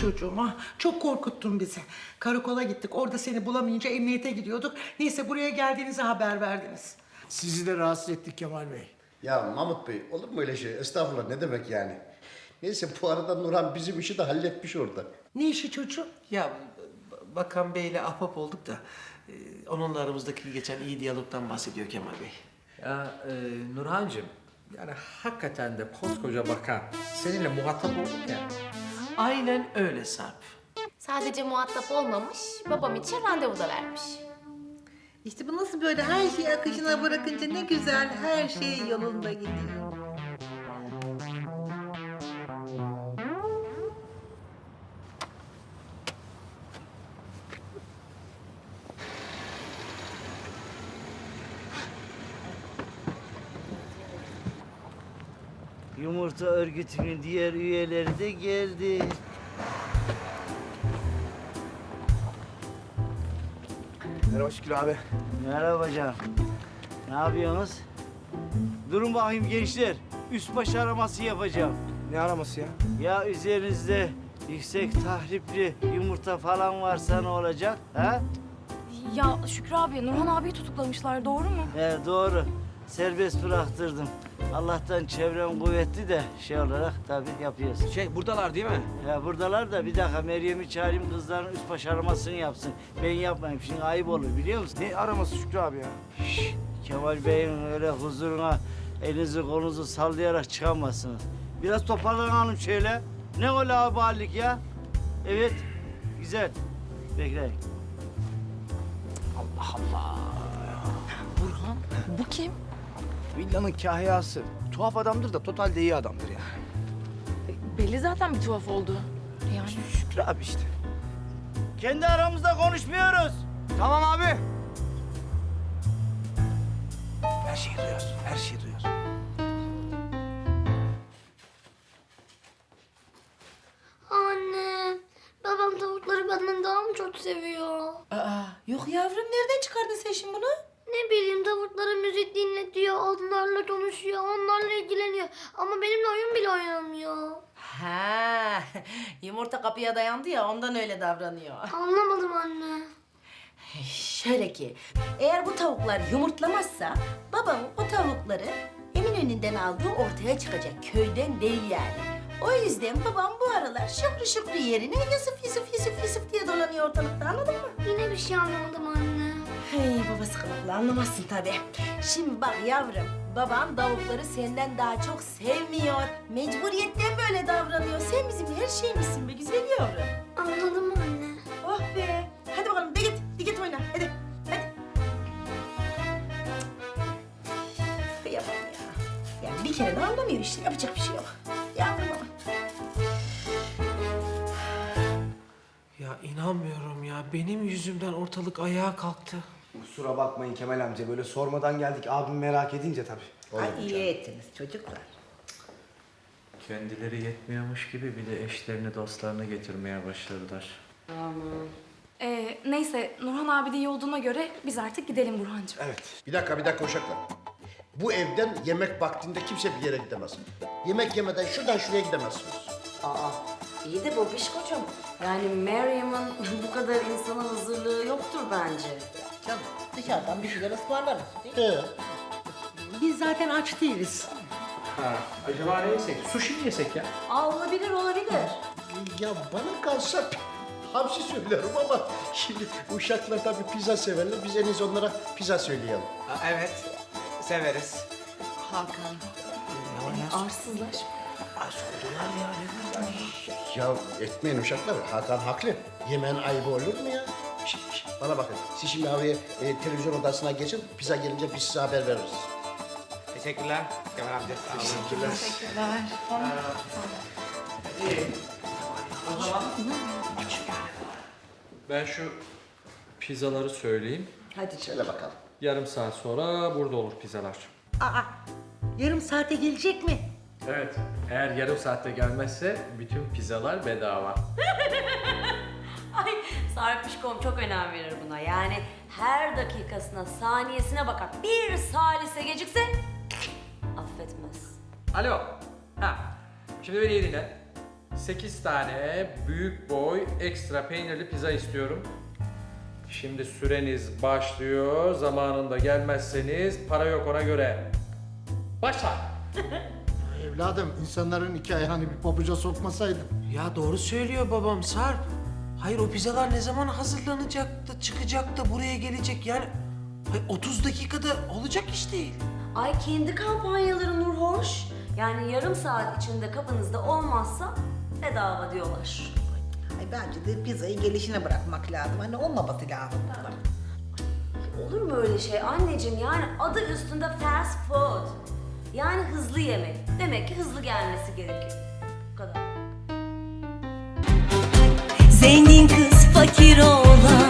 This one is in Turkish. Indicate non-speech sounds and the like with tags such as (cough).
çocuğum ah. Çok korkuttun bizi. Karakola gittik. Orada seni bulamayınca emniyete gidiyorduk. Neyse buraya geldiğinizi haber verdiniz. Sizi de rahatsız ettik Kemal Bey. Ya Mahmut Bey olur mu öyle şey? Estağfurullah ne demek yani? Neyse bu arada Nurhan bizim işi de halletmiş orada. Ne işi çocuğum? Ya Bakan Bey'le ahbap olduk da e, onunla aramızdaki geçen iyi diyalogdan bahsediyor Kemal Bey. Ya e, Nurhancığım, yani hakikaten de koskoca bakan seninle muhatap olduk ya. Aynen öyle Sarp. Sadece muhatap olmamış, babam için randevu da vermiş. İşte bu nasıl böyle her şeyi akışına bırakınca ne güzel her şey yolunda gidiyor. Yumurta örgütünün diğer üyeleri de geldi. Merhaba Şükrü abi. Merhaba canım. Ne yapıyorsunuz? Durun bakayım gençler. Üst baş araması yapacağım. Ne araması ya? Ya üzerinizde yüksek tahripli yumurta falan varsa ne olacak? Ha? Ya Şükrü abi, Nurhan abiyi tutuklamışlar doğru mu? He doğru. Serbest bıraktırdım. Allah'tan çevrem kuvvetli de şey olarak tabii yapıyoruz. Şey buradalar değil mi? Ya buradalar da bir dakika Meryem'i çağırayım kızların üst baş aramasını yapsın. Ben yapmayayım şimdi ayıp olur biliyor musun? Ne araması Şükrü abi ya? Şşş, Kemal Bey'in öyle huzuruna elinizi kolunuzu sallayarak çıkamazsınız. Biraz toparlanalım şöyle. Ne o laubalilik ya? Evet, güzel. Bekleyin. Burhan, bu kim? Villanın kahyası. Tuhaf adamdır da totalde iyi adamdır ya. Belli zaten bir tuhaf oldu. Yani Şükrü abi işte. Kendi aramızda konuşmuyoruz. Tamam abi. Her şeyi duyuyoruz, her şeyi duyuyoruz. Anne, babam tavukları benden daha mı çok seviyor? Aa, yok yavrum nereden çıkardın sen şimdi bunu? Ne bileyim tavuklara müzik dinletiyor, onlarla konuşuyor, onlarla ilgileniyor. Ama benimle oyun bile oynamıyor. Ha, (laughs) yumurta kapıya dayandı ya ondan öyle davranıyor. (laughs) Anlamadım anne. Şöyle ki, eğer bu tavuklar yumurtlamazsa babam o tavukları Eminönü'nden aldığı ortaya çıkacak. Köyden değil yani. O yüzden babam bu aralar şıkrı şıkrı yerine Yusuf Yusuf Yusuf Yusuf diye dolanıyor ortalıkta anladın mı? Yine bir şey anlamadım anne. Hey babası kılıklı anlamazsın tabii. Şimdi bak yavrum, baban tavukları senden daha çok sevmiyor. Mecburiyetten böyle davranıyor. Sen bizim her şeyimizsin be güzel yavrum. Anladım anne. Oh be. Hadi bakalım de git, de git oyna. Hadi, hadi. Kıyamam ya. Yani bir kere de anlamıyor işte. Yapacak bir şey yok. Yavrum ama. Ya inanmıyorum ya. Benim yüzümden ortalık ayağa kalktı. Kusura bakmayın Kemal amca böyle sormadan geldik abim merak edince tabii. Ay iyi ettiniz çocuklar. Kendileri yetmiyormuş gibi bir de eşlerini dostlarını getirmeye başladılar. Ee, neyse Nurhan abi de iyi olduğuna göre biz artık gidelim Burhancığım. Evet. Bir dakika bir dakika uşaklar. Bu evden yemek vaktinde kimse bir yere gidemez. Yemek yemeden şuradan şuraya gidemezsiniz. Aa, iyi de babişkocuğum. Yani Meryem'in (laughs) bu kadar insana hazırlığı yoktur bence. Canım dışarıdan bir şeyler ısmarlarız. değil mi? Biz zaten aç değiliz. Ha, acaba ne yesek? Sushi mi yesek ya? Aa, olabilir, olabilir. ya bana kalsa hamsi söylerim ama şimdi uşaklar tabii pizza severler. Biz en iyisi onlara pizza söyleyelim. evet. Severiz. Hakan. Arsızlaşma. Ya etmeyin uşaklar. Hakan haklı. Yemeğin ayıbı olur mu ya? Bana bakın. Siz şimdi havaya e, televizyon odasına geçin. Pizza gelince biz size haber veririz. Teşekkürler Kemal amca. Teşekkürler. Ben şu pizzaları söyleyeyim. Hadi söyle bakalım. Yarım saat sonra burada olur pizzalar. Aa, yarım saate gelecek mi? Evet, eğer yarım saatte gelmezse bütün pizzalar bedava. (laughs) Ay Sarpişkom çok önem verir buna. Yani her dakikasına, saniyesine bakar. Bir salise gecikse affetmez. Alo. Ha. Şimdi beni iyi dinle. 8 tane büyük boy ekstra peynirli pizza istiyorum. Şimdi süreniz başlıyor. Zamanında gelmezseniz para yok ona göre. Başla. (laughs) Evladım insanların iki ayağını bir pabuca sokmasaydın. Ya doğru söylüyor babam Sarp. Hayır o pizzalar ne zaman hazırlanacak da çıkacak da buraya gelecek yani. Hayır, 30 dakikada olacak iş değil. Ay kendi kampanyaları Nur hoş. Yani yarım saat içinde kapınızda olmazsa bedava diyorlar. Ay bence de pizzayı gelişine bırakmak lazım. Hani olmaması lazım. Olur mu öyle şey anneciğim? Yani adı üstünde fast food. Yani hızlı yemek. Demek ki hızlı gelmesi gerekiyor. Zengin kız fakir olan